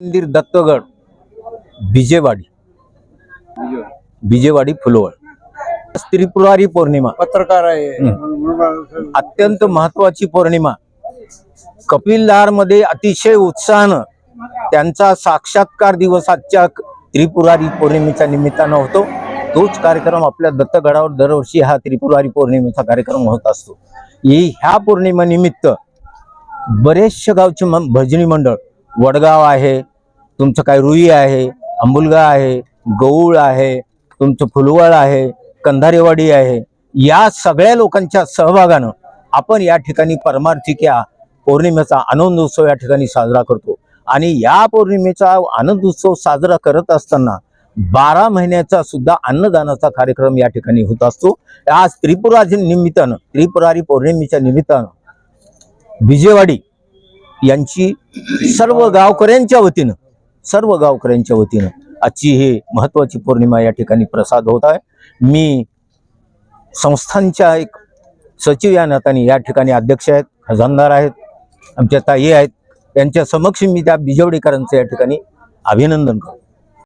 मंदिर दत्तगड बिजेवाडी बिजेवाडी फुलवळ त्रिपुरारी पौर्णिमा. पत्रकार आहे. अत्यंत महत्वाची पौर्णिमा. कपिलदारमध्ये अतिशय उत्साहानं त्यांचा साक्षात्कार दिवस आजच्या त्रिपुरारी पौर्णिमेच्या निमित्तानं होतो. तोच कार्यक्रम आपल्या दत्तगडावर दरवर्षी हा त्रिपुरारी पौर्णिमेचा कार्यक्रम होत असतो. ह्या पौर्णिमेनिमित्त बरेचशे गावचे भजनी मंडळ वडगाव आहे तुमचं काय रुई आहे अंबुलगा आहे गौळ आहे तुमचं फुलवळ आहे कंधारेवाडी आहे या सगळ्या लोकांच्या सहभागानं आपण या ठिकाणी परमार्थिक्या पौर्णिमेचा आनंद उत्सव या ठिकाणी साजरा करतो. आणि या पौर्णिमेचा आनंद उत्सव साजरा करत असताना बारा महिन्याचा सुद्धा अन्नदानाचा कार्यक्रम या ठिकाणी होत असतो. आज त्रिपुराच्या निमित्तानं त्रिपुरारी पौर्णिमेच्या निमित्तानं विजयवाडी यांची सर्व गावकऱ्यांच्या वतीनं सर्व गावकऱ्यांच्या वतीनं आजची ही महत्वाची पौर्णिमा या ठिकाणी प्रसाद होत आहे. मी संस्थांच्या एक सचिव या नात्याने या ठिकाणी अध्यक्ष आहेत खजानदार आहेत आमच्या ताई आहेत यांच्या समक्ष मी त्या बिजवडेकरांचं या ठिकाणी अभिनंदन करतो.